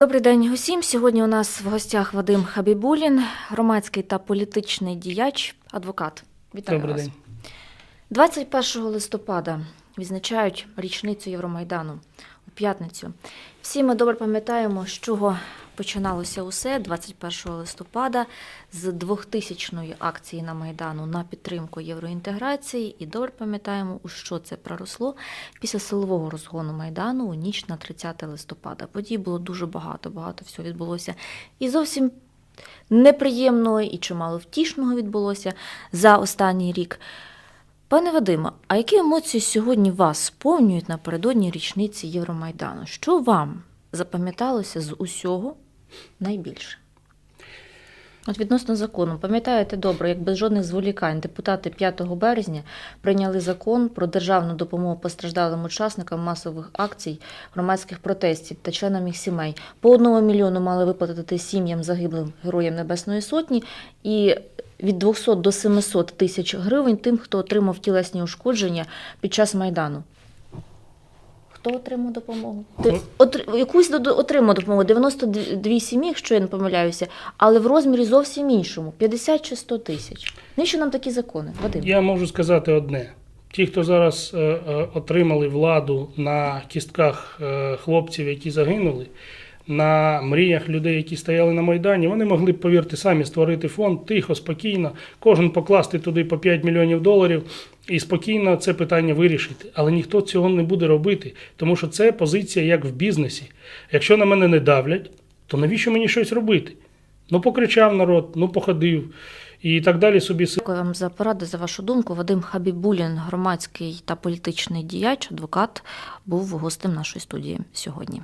Добрий день усім. Сьогодні у нас в гостях Вадим Хабібулін, громадський та політичний діяч, адвокат. Вітаю Добрий вас. день. 21 листопада відзначають річницю Євромайдану у п'ятницю. Всі ми добре пам'ятаємо, з чого починалося усе 21 листопада з 2000-ї акції на Майдану на підтримку євроінтеграції, і добре пам'ятаємо, у що це проросло після силового розгону Майдану у ніч на 30 листопада. Подій було дуже багато, багато всього відбулося. І зовсім неприємного і чимало втішного відбулося за останній рік. Пане Вадиме, а які емоції сьогодні вас сповнюють напередодні річниці Євромайдану? Що вам запам'яталося з усього найбільше? От відносно закону, пам'ятаєте добре, як без жодних зволікань депутати 5 березня прийняли закон про державну допомогу постраждалим учасникам масових акцій, громадських протестів та членам їх сімей. По одному мільйону мали виплатити сім'ям загиблим героям Небесної Сотні і від 200 до 700 тисяч гривень тим, хто отримав тілесні ушкодження під час Майдану. Хто отримав допомогу? Ти, отр- якусь до- отримав допомогу, 92 сім'ї, якщо я не помиляюся, але в розмірі зовсім іншому 50 чи 100 тисяч. Навіщо нам такі закони? Вадим? Я можу сказати одне: ті, хто зараз е, е, отримали владу на кістках е, хлопців, які загинули, на мріях людей, які стояли на Майдані, вони могли б, повірте, самі створити фонд тихо, спокійно, кожен покласти туди по 5 мільйонів доларів і спокійно це питання вирішити. Але ніхто цього не буде робити, тому що це позиція як в бізнесі. Якщо на мене не давлять, то навіщо мені щось робити? Ну, покричав народ, ну походив і так далі собі Дякую вам за поради, за вашу думку. Вадим Хабібулін, громадський та політичний діяч, адвокат, був гостем нашої студії сьогодні.